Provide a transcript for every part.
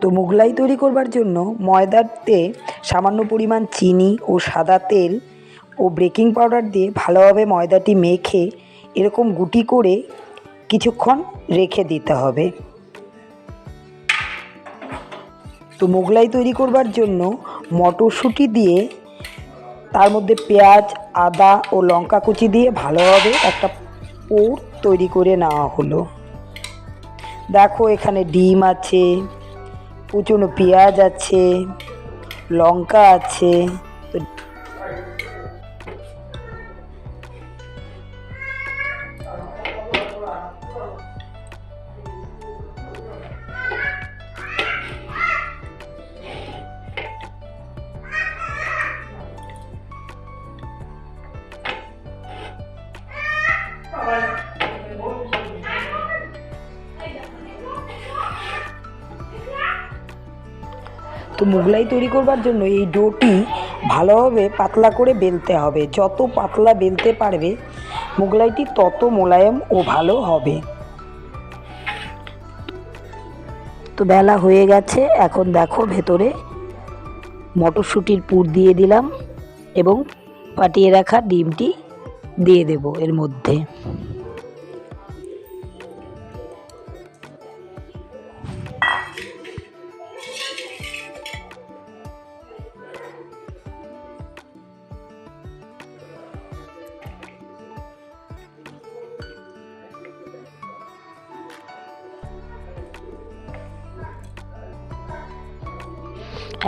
তো মোগলাই তৈরি করবার জন্য ময়দাতে সামান্য পরিমাণ চিনি ও সাদা তেল ও বেকিং পাউডার দিয়ে ভালোভাবে ময়দাটি মেখে এরকম গুটি করে কিছুক্ষণ রেখে দিতে হবে। তো মোগলাই তৈরি করবার জন্য মটরশুঁটি দিয়ে তার মধ্যে পেঁয়াজ, আদা ও লঙ্কা কুচি দিয়ে ভালোভাবে একটা পুর তৈরি করে নেওয়া হলো। দেখো এখানে ডিম আছে কুচনো পেঁয়াজ আছে লঙ্কা আছে তো মোগলাই তৈরি করবার জন্য এই ডোটি ভালোভাবে পাতলা করে বেলতে হবে। যত পাতলা বেলতে পারবে, মোগলাইটি তত মোলায়েম ও ভালো হবে। তো বেলা হয়ে গেছে, এখন দেখো ভেতরে মটরশুঁটির পুর দিয়ে দিলাম এবং ফাটিয়ে রাখা ডিমটি দিয়ে দেব এর মধ্যে।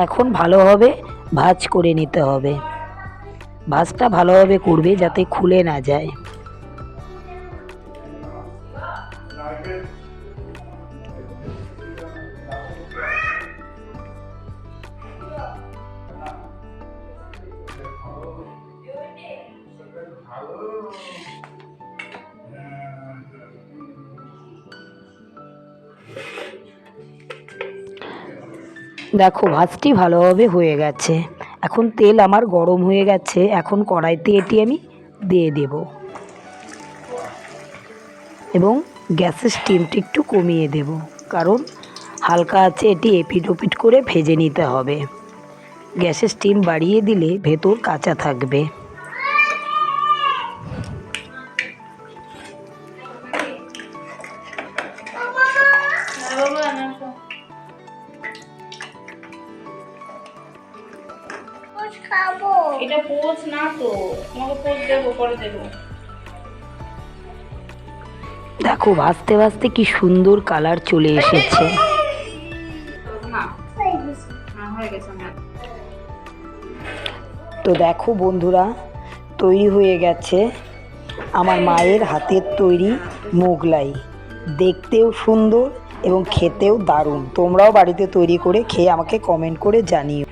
এখন ভালোভাবে ভাজ করে নিতে হবে। ভাজটা ভালোভাবে করবে যাতে খুলে না যায়। দেখো ভাজটি ভালোভাবে হয়ে গেছে। এখন তেল আমার গরম হয়ে গেছে, এখন কড়াইতে এটি আমি দিয়ে দেব। এবং গ্যাসের স্টিমটি একটু কমিয়ে দেব, কারণ হালকা আছে, এটি এপিট ওপিট করে ভেজে নিতে হবে। গ্যাসের স্টিম বাড়িয়ে দিলে ভেতর কাঁচা থাকবে। খাব। এটা পোজ না তো তোমাকে পোজ দেবো পরে দেবো। দেখো ভাজতে ভাজতে কি সুন্দর কালার চলে এসেছে। হয়ে। হ্যাঁ হয়ে তো দেখো বন্ধুরা তৈরি হয়ে গেছে আমার মায়ের হাতের তৈরি মোগলাই। দেখতেও সুন্দর এবং খেতেও দারুণ। তোমরাও বাড়িতে তৈরি করে খেয়ে আমাকে কমেন্ট করে জানিও।